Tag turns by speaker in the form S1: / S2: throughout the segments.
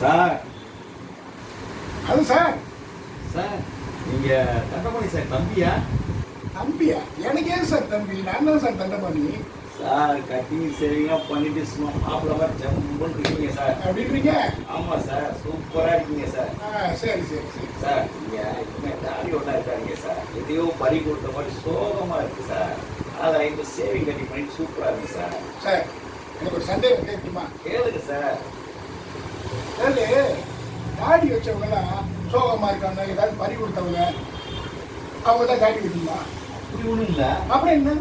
S1: Sir.
S2: அது sir.
S1: Sir நீங்க Dhandamani sir தம்பியா?
S2: தம்பியா? எனக்கு ஏன் சார் தம்பி? நான் தான் சார் தண்டபாணி
S1: சார் கட்டிங் சேவிங்கா பண்ணிட்டு சும்மா மாப்பிள்ள மாதிரி ஜம்முன்னு இருக்கீங்க சார்.
S2: அப்படின்றீங்க?
S1: ஆமா சார் சூப்பரா இருக்கீங்க சார்.
S2: சரி சரி சரி.
S1: சார் நீங்க எப்பவுமே தாடி ஒன்றா இருக்காங்க சார். எதையோ பறி கொடுத்த மாதிரி சோகமா இருக்கு சார். அதை இந்த சேவிங் கட்டி பண்ணிட்டு சூப்பரா இருக்கு சார்.
S2: சார் எனக்கு ஒரு சந்தேகம் கேட்குமா
S1: கேளுங்க சார்.
S2: அதாவது தாடி வச்சவங்கலாம் சோகமா இருக்காங்க ஏதாவது பறி கொடுத்தவங்க அவங்க தான் தாடி வைக்கணுமா
S1: இப்படி ஒண்ணும் இல்ல.
S2: அப்புறம் என்ன?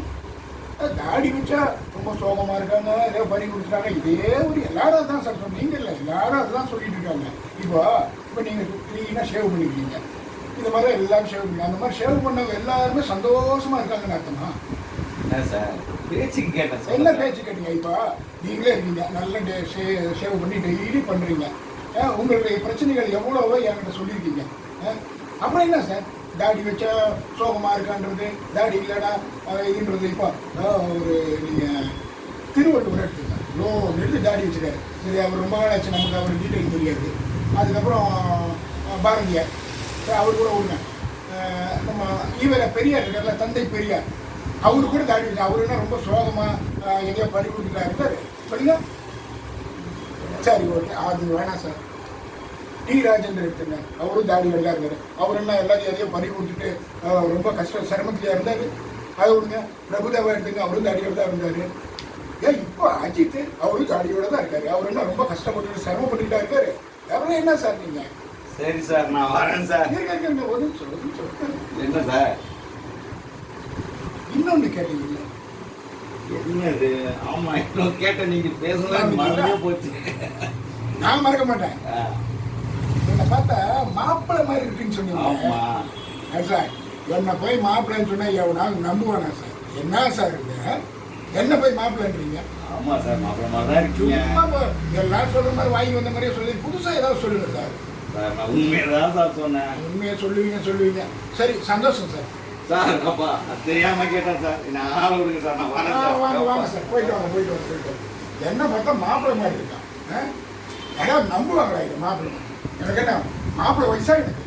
S2: தாடி வச்சா ரொம்ப சோகமா இருக்காங்க ஏதோ பறி கொடுத்துட்டாங்க. இதே ஒரு எல்லாரும் தான் சார் சொன்னீங்க நீங்க இல்லை எல்லாரும் அதுதான் சொல்லிட்டு இருக்காங்க. இப்போ இப்போ நீங்க க்ளீனாக ஷேவ் பண்ணிருக்கீங்க இந்த மாதிரி எல்லாரும் ஷேவ் பண்ணி அந்த மாதிரி ஷேவ் பண்ணவங்க எல்லாருமே சந்தோஷமா இருக்காங்கன்னு அர்த்தமா?
S1: சார்? பேச்சுக்கு கேட்டேன் சார்.
S2: என்ன பேச்சு கேட்டீங்க? இப்போ நீங்களே இருக்கீங்க. நல்ல டே ஷேவ் பண்ணி டெய்லி பண்ணுறீங்க உங்களுடைய பிரச்சனைகள் எவ்வளவோ என்கிட்ட சொல்லியிருக்கீங்க. அப்புறம் என்ன சார்? தாடி வச்சா சோகமாக இருக்கான்றது தாடி இல்லைடா இதுன்றது இப்போ ஒரு நீங்கள் திருவள்ளுவர் எடுத்துங்க லோ எடுத்து தாடி வச்சுருக்காரு. சரி அவர் ரொம்ப நாள் ஆச்சு நமக்கு அவர் டீட்டெயில் தெரியாது. அதுக்கப்புறம் பாரதியார். அவர் கூட விடுங்க நம்ம ஈவர பெரியார் இருக்கார்ல தந்தை பெரியார். அவரு கூட தாடி வச்சு அவருன்னா என்ன ரொம்ப சோகமாக எங்கேயோ பறி கொடுத்துட்டா இருக்காரு சொல்லுங்கள் சரி ஓகே அது வேணாம் சார். டி ராஜேந்தர் எடுத்துங்க அவரும் தாடி வெள்ளா இருந்தாரு அவர் என்ன எல்லாத்தையும் எதையோ பறி கொடுத்துட்டு ரொம்ப கஷ்டம் சிரமத்திலையா இருந்தாரு? அதை விடுங்க பிரபுதேவா எடுத்துங்க அவரும் தாடியோட தான் இருந்தாரு. ஏன் இப்போ அஜித் அவரும் தாடியோட தான் இருக்காரு. அவர் என்ன ரொம்ப கஷ்டப்பட்டு சிரமப்பட்டுக்கிட்டா இருக்காரு? வேற என்ன சார் நீங்க?
S1: சரி சார் நான் வரேன் சார்.
S2: ஒரு நிமிஷம், ஒரு நிமிஷம்.
S1: என்ன சார்?
S2: இன்னொன்னு கேட்டீங்க
S1: என்ன இது ஆமா இன்னும் கேட்ட நீங்க பேசலாம் மறந்தே போச்சு.
S2: நான் மறக்க மாட்டேன். என்னை பார்த்தா மாப்பிள்ளை மாதிரி இருக்குன்னு சொன்னீங்க. சார். என்னை போய் மாப்பிள்ளைன்னு சொன்னா எவனாலும் நம்புவானா சார்? என்ன சார் இது? என்ன போய் மாப்பிள்ளைன்றீங்க?
S1: ஆமா சார். மாப்பிள்ள மாதிரி தான் இருக்கீங்க.
S2: சும்மா எல்லாரும் சொல்ற மாதிரி வாங்கி வந்த மாதிரியே சொல்லி புதுசா ஏதாவது சொல்லுங்க சார்.
S1: நான் உண்மையதான் சார் சொன்னேன்.
S2: உண்மையை சொல்லுவீங்க சொல்லுவீங்க. சரி சந்தோஷம் சார்.
S1: சார் அப்பா தெரியாம கேட்டேன் சார். நான் ஆள் விடுங்க சார். நான்
S2: வாங்க வாங்க
S1: சார்.
S2: போயிட்டு வாங்க போயிட்டு வாங்க போயிட்டு வாங்க. என்ன பார்த்தா மாப்பிள்ளை மாதிரி இருக்கான்? யாராவது நம்புவாங்களா இது மாப்பிள்ளை? எனக்கு என்ன மாப்பிள்ளை வயசா எனக்கு?